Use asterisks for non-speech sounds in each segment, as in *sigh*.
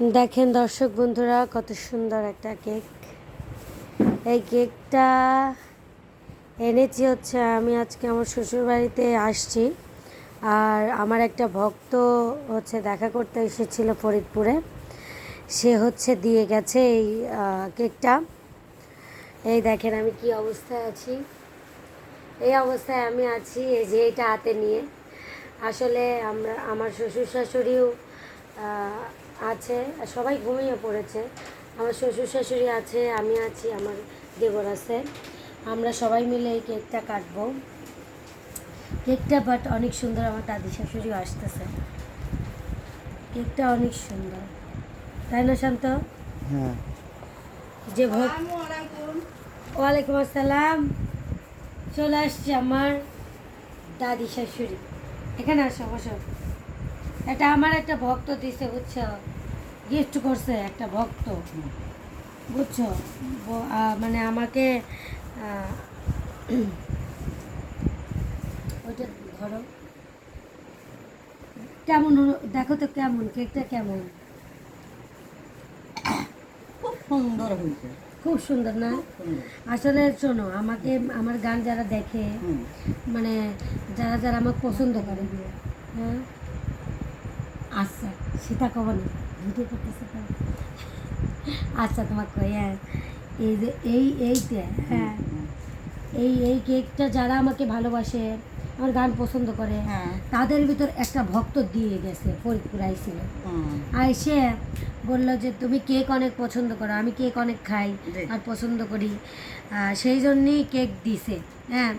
দেখেন দর্শক বন্ধুরা, কত সুন্দর একটা কেক। এই কেকটা এনেছি হচ্ছে আমি আজকে আমার শ্বশুর বাড়িতে আসছি। আর আমার একটা ভক্ত হচ্ছে দেখা করতে এসেছিল ফরিদপুরে। সে হচ্ছে দিয়ে গেছে এই কেকটা। এই দেখেন আমি কি অবস্থায় আছি। এই অবস্থায় আমি আছি, এই যে এটা হাতে নিয়ে। আসলে আমরা, আমার শ্বশুর শাশুড়িও আছে আর সবাই ঘুমিয়ে পড়েছে। আমার শ্বশুর শাশুড়ি আছে আমি আছি আমার দেবর আছে। আমরা সবাই মিলে এই কেকটা কাটবো। কেকটা বাট অনেক সুন্দর আমার দাদি শাশুড়িও আসতেছে। কেকটা অনেক সুন্দর। তাই না শান্ত? হ্যাঁ। যে ভোগ ওয়ালাইকুম আসসালাম। চলে আসছে আমার দাদি শাশুড়ি। এখানে আসো বসো। এটা আমার একটা ভক্ত দিছে বুঝছ? গিফট করছে একটা ভক্ত। বুঝছ? মানে আমাকে ওইটা ধরো। কেমন দেখো তো কেমন কেকটা কেমন? খুব সুন্দর হয়েছে। খুব সুন্দর না? আসলে শোনো আমাকে আমার গান যারা দেখে মানে যারা যারা আমাকে পছন্দ করে হ্যাঁ? আচ্ছা সেটা কব না ভিডিও করতেছে আচ্ছা তোমাকে হ্যাঁ এই যে এই এইটা হ্যাঁ। এই এই কেকটা যারা আমাকে ভালোবাসে আমার গান পছন্দ করে হ্যাঁ। তাদের ভিতর একটা ভক্ত দিয়ে গেছে ফরিদপুর আইছিল হুম। আইসে বলল যে তুমি কেক অনেক পছন্দ করো আমি কেক অনেক খাই আর পছন্দ করি। সেই জন্যই কেক দিছে হ্যাঁ।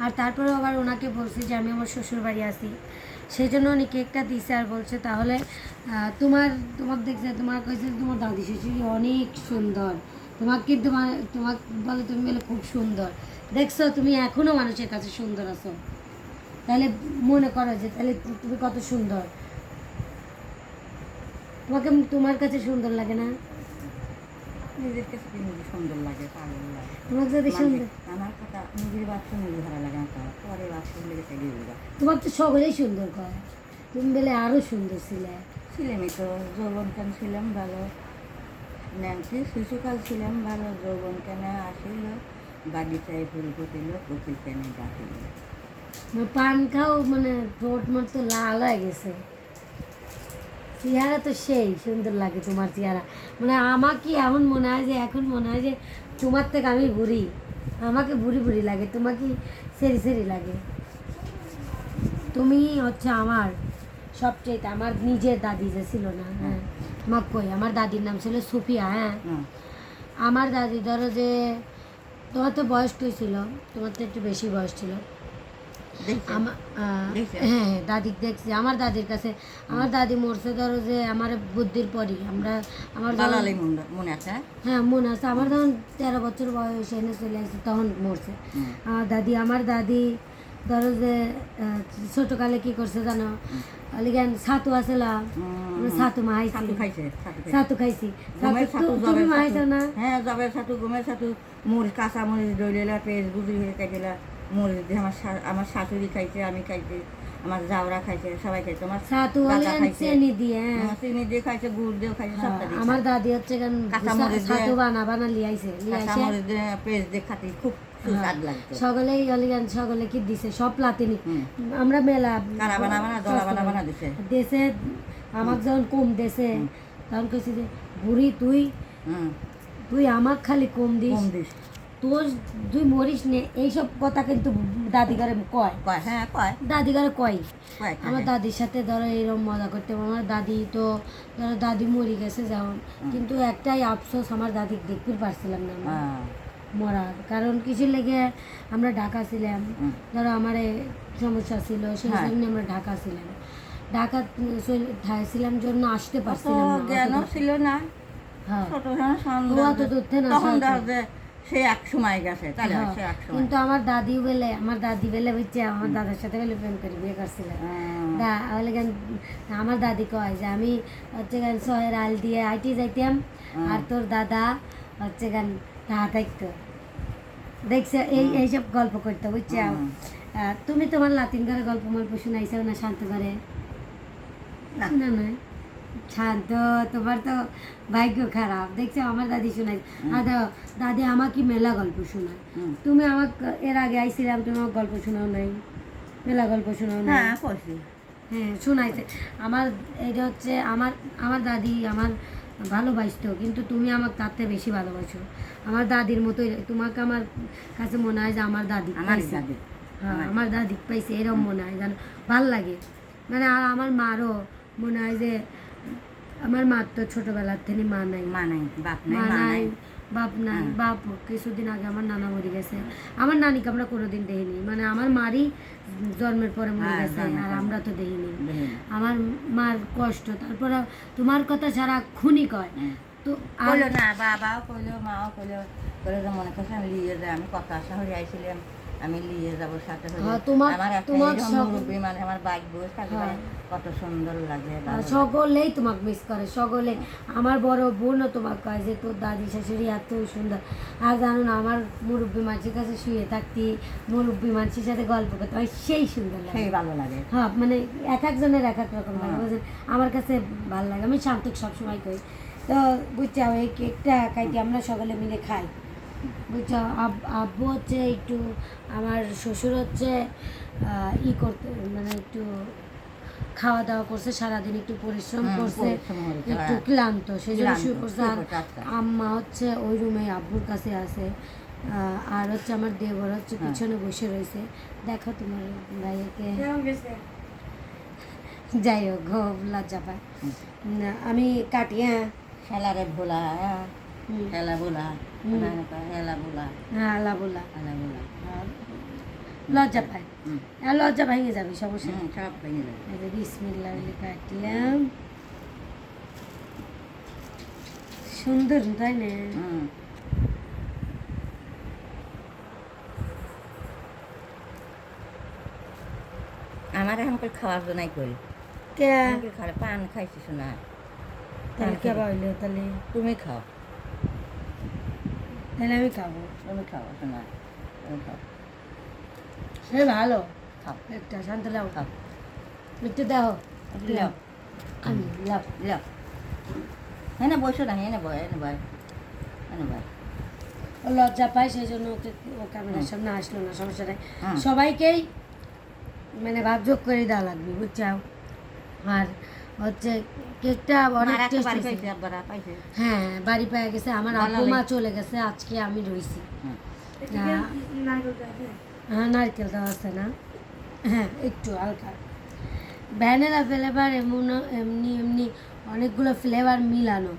আর তারপরেও আবার ওনাকে বলছি যে আমি আমার শ্বশুর বাড়ি আসি। সেই জন্য উনি কেকটা দিছে আর বলছে, তাহলে তোমার তোমার দেখছে, তোমার কইছে তোমার দাদি শ্বশুরি অনেক সুন্দর। তোমাকে কিন্তু তোমাকে বলে তুমি বলে খুব সুন্দর। দেখছ, তুমি এখনও মানুষের কাছে সুন্দর আছো। তাহলে মনে করো যে, তাহলে তুমি কত সুন্দর। তোমাকে, তোমার কাছে সুন্দর লাগে না? নিজের কাছে নিজে সুন্দর লাগে পাগল লাগে? তোমাকে যদি সুন্দর আমার কথা নিজের বাচ্চা নিজে ভালো লাগে তার পরে বাচ্চা লেগে থেকে তোমার তো সকলেই সুন্দর কয়। তুমি বলে আরও সুন্দর ছিলে। ছিলামই তো যৌবনকাল ছিলাম ভালো? ন্যাংসি শিশুকাল ছিলাম ভালো যৌবনকানে আসিল? বাগিচায় ফুল ফুটিল কপিল কেনে ডাকিল পান খাও মানে ঠোঁট মোট তো লাল হয়ে গেছে। চেহারা তো সেই সুন্দর লাগে তোমার চেহারা। মানে আমাকে এমন মনে হয় যে এখন মনে হয় যে তোমার থেকে আমি বুড়ি। আমাকে বুড়ি বুড়ি লাগে তোমাকে সেরি সেরি লাগে। তুমি হচ্ছে আমার সবচেয়ে আমার নিজের দাদি যে ছিল না হ্যাঁ আমার কই আমার দাদির নাম ছিল সুফিয়া হ্যাঁ। আমার দাদি ধরো যে তোমার তো বয়স কই ছিল? তোমার তো একটু বেশি বয়স ছিল দেখছেন? আমার আহ, দেখছেন? হ্যাঁ হ্যাঁ, দেখছি। আমার দাদির কাছে আমার দাদি মরছে ধরো যে আমার বুদ্ধির পরই। আমরা আমার মনে মনে আছে? হ্যাঁ? মনে আছে। আমার যখন তেরো বছর বয়স এনে চলে আসছে তখন মরছে। আমার দাদি আমার দাদি ধরো যে ছোটকালে কি করছে জানো? লিগান ছাতু আসলা। ছাতু মাহাইছি ছাতু খাইছে ছাতু খাইছি। তুমি মাহাইছো না? হ্যাঁ জবের ছাতু গমের ছাতু। মরিচ কাঁচা মরিচ দইলেলা পেঁয়াজ বুঝি হয়ে খাইছিলা দিয়ে আমার আমার শাশুড়ি খাইছে আমি খাইছি আমার জাউরা খাইছে সবাই খাইছে আমার ছাতু দিয়ে হ্যাঁ। হ্যাঁ, চিনি দিয়ে খাইছে গুড় দিয়ে খাইছে হ্যাঁ, সবটা দিয়ে আমার দাদি হচ্ছে কেন ছাতু বানা বানা লিয়াইছে লিয়াইছে দিয়ে খাতি খুব সকলে কি দিছে? সব লাতিনি। আমরা মেলা কারা বানা বানা দলা বানা বানা দিছে। দেশে আমাকে যখন কম দেশে তখন কইছি যে বুড়ি তুই তুই আমাক খালি কম দিস। তোর তুই মরিস নে এইসব কথা কিন্তু দাদিগারে কয়। কয় হ্যাঁ কয়। দাদিগারে কয়। আমার দাদির সাথে ধরো এরকম মজা করতে আমার দাদি তো ধরো দাদি মরে গেছে যেমন। কিন্তু একটাই আফসোস আমার দাদি দেখতে পারছিলাম না। হ্যাঁ। কারণ কিছু লেগে আমরা ঢাকা ছিলাম। ধরো আমার সমস্যা ছিল সেই হ্যাঁ। জন্য আমরা ঢাকা ছিলাম। ঢাকা ছিলাম জন্য আসতে পারছিলাম না। জ্ঞানও ছিল না। হ্যাঁ। ছোট তখন সে এক সময় গেছে তাহলে হ্যাঁ। সে এক সময়। কিন্তু আমার দাদি বেলে আমার দাদি বেলে বুঝছে আমার দাদার সাথে বেলে প্রেম করে বিয়ে করছিলাম হ্যাঁ। দা বলে গান আমার দাদি কয় যে আমি হচ্ছে গান শহরের আল দিয়ে আইটি যাইতাম আর তোর দাদা হচ্ছে গান ঢাকা থাকতো দেখছে এই এইসব গল্প করতো বুঝছে? তুমি তোমার লাতিন ঘরে গল্প মল্প শুনাইছো না শান্ত ঘরে? না। না শান্ত তোমার তো ভাগ্য খারাপ। দেখছ আমার দাদি আর দাদি আমাকে মেলা গল্প শোনায়। তুমি আমাকে এর আগে আইছিলাম তুমি আমাকে গল্প শোনাও নাই। মেলা গল্প শোনাও নাই। হ্যাঁ হ্যাঁ শোনাইছে। আমার এটা হচ্ছে আমার আমার দাদি আমার ভালোবাসতো কিন্তু তুমি আমার তার থেকে বেশি ভালোবাসো। আমার দাদির মতোই তোমাকে আমার কাছে মনে হয় যে আমার দাদি আমার দাদি হ্যাঁ আমার। দাদি পাইছে এরকম মনে হয় জানো ভালো লাগে। মানে আর আমার মারও মনে হয় যে আমার মার তো ছোটবেলার থেকে মা নাই। মা নাই বাপ নাই মা মা নাই বাপ নাই হ্যাঁ। বাপ কিছুদিন আগে আমার নানা মরে গেছে। আমার নানিকে আমরা কোনোদিন দেখিনি। মানে আমার মারই জন্মের পরে মরে হ্যাঁ, গেছে আর আমরা তো দেখিনি। আমার মার কষ্ট তারপরে তোমার কথা ছাড়া খুনি কয়? তো আর কইলো না বাবাও কইলো মাও কইলো কইলো মনে করছে আমি লিয়ে আমি কথা শহরে আইছিলাম। আমি লিয়ে যাব সাথে হ্যাঁ, তোমার- মানে আমার বাইক বসে থাকবে হ্যাঁ। কত সুন্দর লাগে সকলেই তোমাকে মিস করে সকলে আমার বড় বোনও তোমাকে কয় যে তোর দাদি শাশুড়ি এত সুন্দর। আর জানো না আমার মুরব্বী মানুষের কাছে শুয়ে থাকতি মুরব্বী মানুষের সাথে গল্প করতে হয় সেই সুন্দর লাগে। সেই ভালো লাগে। হ্যাঁ মানে এক একজনের এক এক রকম লাগে হ্যাঁ। আমার কাছে ভালো লাগে আমি শান্তিক সবসময় করি। তো বুঝছ এই কেকটা খাইতে আমরা সকলে মিলে খাই। বুঝছ আব্বু হচ্ছে একটু আমার শ্বশুর হচ্ছে ই করতে মানে একটু খাওয়া দাওয়া করছে সারাদিন একটু পরিশ্রম করছে একটু হ্যাঁ। ক্লান্ত সেই জন্য শুয়ে পড়ছে। আর। আম্মা হচ্ছে ওই রুমে আব্বুর কাছে আছে আর হচ্ছে আমার দেবর হচ্ছে হ্যাঁ। পিছনে বসে রয়েছে। দেখো তোমার ভাইকে যাই হোক লজ্জা পায়। আমি কাটি হ্যাঁ। খেলারে ভোলা খেলা ভোলা হ্যাঁ খেলা ভোলা লজ্জা পায়। আর লজ্জা ভেঙে যাবে সমস্যা নেই। হুম, সব ভেঙে যাবে। এই যে কাটলাম। সুন্দর তাই না। আমার এখন করে খাওয়ার জন্যই করি। কে? আমি পান খাইছি শোনা। তাহলে কে পাইলো তাহলে? তুমি খাও। তাহলে আমি খাব তুমি খাও শোনা তুমি খাও সে ভালো খাও। একটা শান্ত লাও খাও। একটু দাও। লাও আমি লাভ লাও হ্যাঁ বসো না হ্যাঁ বয় হ্যাঁ বয়। হ্যাঁ বয়। ও লজ্জা পায় সেই জন্য ওকে ও ক্যামেরার সামনে আসলো না সমস্যা নেই। সবাইকেই মানে ভাবযোগ করে দেওয়া লাগবে বুঝছ? আর হচ্ছে কেকটা অনেক টেস্ট হ্যাঁ বাড়ি পেয়ে গেছে আমার আব্বু মা চলে গেছে আজকে আমি রইছি। হ্যাঁ। নারকেল দেওয়া আছে না? হ্যাঁ একটু হালকা। ভ্যানিলা ফ্লেভার এমন এমনি এমনি অনেকগুলো ফ্লেভার মিলানো।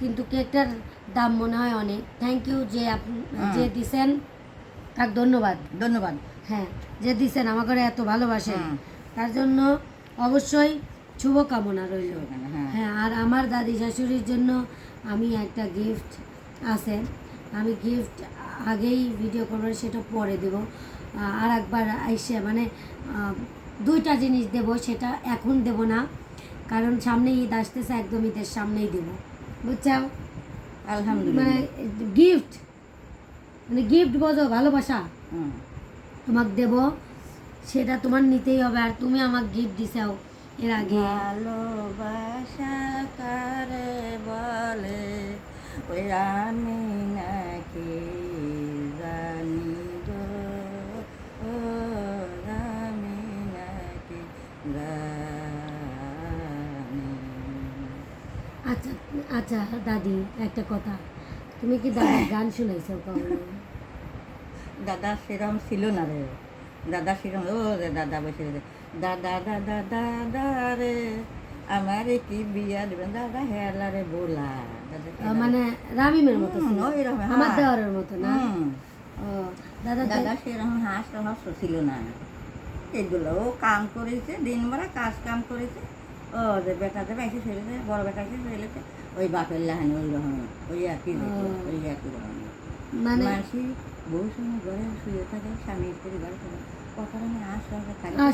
কিন্তু কেকটার দাম মনে হয় অনেক। থ্যাংক ইউ যে আপনি যে দিছেন তার ধন্যবাদ। ধন্যবাদ। হ্যাঁ যে দিছেন আমাকে এত ভালোবাসেন তার জন্য অবশ্যই শুভকামনা রইল। হ্যাঁ। হ্যাঁ আর আমার দাদি শাশুড়ির জন্য আমি একটা গিফট আছে। আমি গিফট আগেই ভিডিও করব সেটা পরে দেব। আর একবার এসে মানে দুইটা জিনিস দেব সেটা এখন দেব না। কারণ সামনে ঈদ আসতেছে একদম ঈদের সামনেই দেব। বুঝছ মানে গিফট মানে গিফট বোঝো ভালোবাসা। তোমাকে দেব সেটা তোমার নিতেই হবে। আর তুমি আমাকে গিফট দিছাও। এর আগে। ভালোবাসা কারে বলে? ওই আমি নাকি জানি গো। ও আমি নাকি জানি। আচ্ছা আচ্ছা দাদি একটা কথা। তুমি কি দাদা *laughs* গান শুনাইছো কখনো? দাদা সেরম ছিল না রে। দাদা সেরম ও রে দাদা বসে রে দাদা দাদা দাদা রে আমারে কি বিয়া দেবেন দাদা হেলা রে বোলা মানে রামিমের মতো। হ্যাঁ। আমার দেওয়ারের মতো না? দাদা দাদা সেরকম হাঁস রহস্য ছিল না। এগুলো ও কাম করেছে দিন ভরা কাজ কাম করেছে। ও যে বেটাতে বেশি ফেলেছে বড় বেটা এসে ফেলেছে ওই বাপের লাহানি ওই রকম ওই একই ওই একই রকম। মানে মাসি বহু সময় ঘরে শুয়ে থাকে স্বামী স্ত্রী ঘরে শুয়ে কত রকমের আশ রহস্য থাকে হ্যাঁ,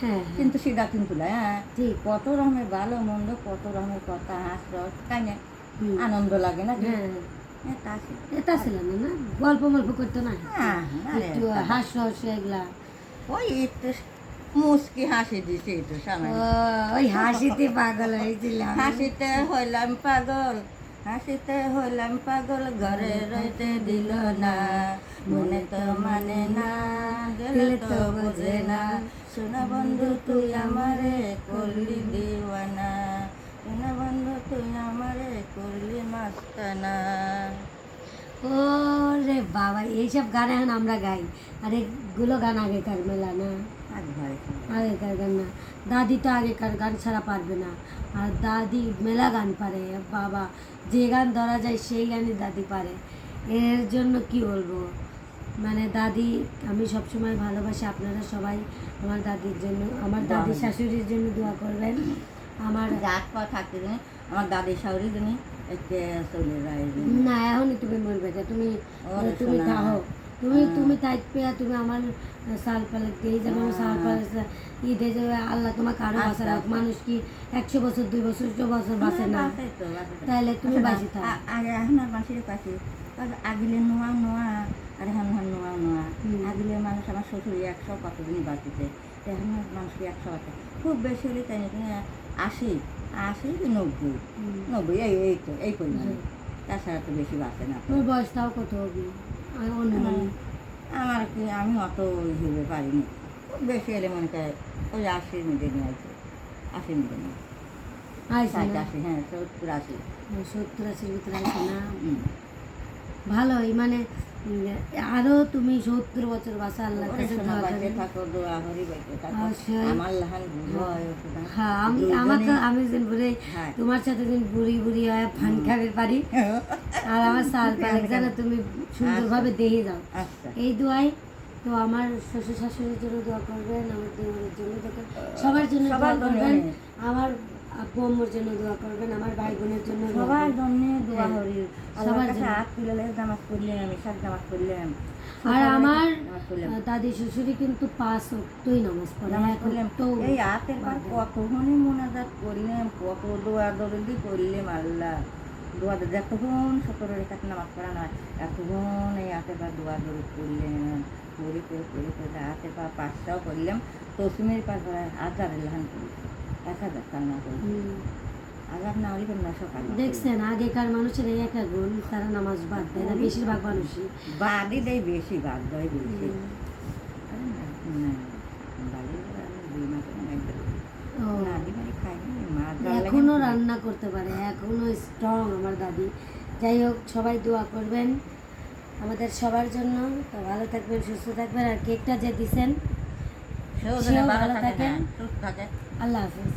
হ্যাঁ, কিন্তু সিদ্ধা কিন্তু হ্যাঁ। ঠিক। কত রকমের ভালো মন্দ কত রকমের কথা হাস রস তাই না? আনন্দ লাগে না। এটা ছিল না না? গল্প মল্প করতো না? একটু বাবা। হাস রহস্য এগুলা। ওই একটু মুস্কি হাসি দিছে একটু ওই হাসিতে পাগল হয়েছিলাম। হাসিতে হইলাম পাগল। হাসিতে হইলাম পাগল, ঘরে রইতে দিল না। মনে তো মানে না, গেলে তো বোঝে না। সোনা বন্ধু, তুই আমারে করলি দিওয়ানা। সোনা বন্ধু, তুই আমারে করলি মাস্তানা। ও রে বাবা, এইসব গান এখন আমরা গাই। আর এগুলো গান আগেকার মেলা না? আগেকার গান না। দাদি তো আগেকার গান ছাড়া পারবে না। আর দাদি মেলা গান পারে, বাবা। যে গান ধরা যায় সেই গানই দাদি পারে। এর জন্য কি বলব? মানে দাদি আমি সবসময় ভালোবাসি আপনারা সবাই। আমার দাদির জন্য আমার দাদি। শাশুড়ির জন্য দোয়া করবেন। আমার রাত পা থাকতে জানি আমার দাদি শাশুড়ি তুমি চলে যায় না এখনই তুমি মরবে যে তুমি তুমি খাও। থাকো তুমি। তুমি তাই পেয়া তুমি আমার সাল পালে দিয়ে যাবে আমার সাল পালে ঈদে যাবে আল্লাহ তোমাকে আরও আচ্ছা, বাঁচা রাখ আচ্ছা। মানুষ কি একশো বছর দুই বছর চো বছর বাঁচে না। তাহলে তুমি আচ্ছা, বাঁচি থাকো। আগে এখন আর বাঁচিয়ে পাচ্ছি আগিলে নোয়া নোয়া আর এখন এখন নোয়া নোয়া। আগিলে মানুষ আমার শ্বশুরি একশো কতদিন বাঁচিতে এখন আর মানুষ কি একশো বাঁচে খুব বেশি হলে তাই না তুমি আশি আশি কি নব্বই? নব্বই এই এই তো এই পরিমাণ। তাছাড়া তো বেশি বাঁচে না। তোর বয়সটাও কত হবে? আমার কি আমি অত হিসেবে পারিনি। বেশি এলে মনে করে ওই আশির মধ্যে নিয়ে আসে। আশির মধ্যে নিয়ে ষাট আশি হ্যাঁ সত্তর আশি। সত্তর আশির ভিতরে না? ভালোই মানে আরও তুমি সত্তর বছর লাহান বুড়ো হয়। হ্যাঁ আমি আমার তো আমি বুড়ি হ্যাঁ। তোমার সাথে যেন বুড়ি বুড়ি হয় ফান খাবে পারি। *laughs* আর আমার সাল পালে যেন তুমি সুন্দরভাবে দেখে যাও আচ্ছা। এই দোয়াই তো আমার শ্বশুর শাশুড়ির জন্য দোয়া করবেন আমার দেওয়ারের জন্য সবার জন্য দোয়া করবেন আমার আম্মুর জন্য দোয়া করবেন আমার ভাই বোনের জন্য সবার জন্য দোয়া হ্যাঁ, করি। সবার জন্য। হাত তুলে জামাত করলাম এসব জামাত করলাম আর আমার দাদি শ্বশুরি কিন্তু পাঁচ অক্টই নামাজ পড়ে করলাম অক্টও এই হাতের পর কতক্ষণই মোনাজাত করলাম কত দোয়া দরদি করলাম আল্লাহ। দোয়া দরদি এতক্ষণ সতেরো রেখাত নামাজ পড়া নয় এতক্ষণ এই হাতের পর দোয়া দরদ করলাম করে করে করে করে হাতের পা পাঁচটাও করলাম তসমির করে হাজার লাহান করি এক হাজার কালনা করি হুম। হাজার না হলে কিন্তু সকাল দেখছেন আগেকার মানুষের এই একটা গুণ তারা নামাজ বাদ দেয় না বেশিরভাগ মানুষই। বাদি দেয় বেশি বাদ দেয় বেশি। না, না, রান্না দুই মাস না ও না, দি বাড়ি খাই না, মা জল লাগে এখনও রান্না করতে পারে এখনও স্ট্রং আমার দাদি। যাই হোক সবাই দোয়া করবেন আমাদের সবার জন্য। তো ভালো থাকবেন সুস্থ থাকবেন আর কেকটা যে দিছেন সেও ভালো ভালো থাকে, থাকে। হ্যাঁ, আল্লাহ হাফিজ।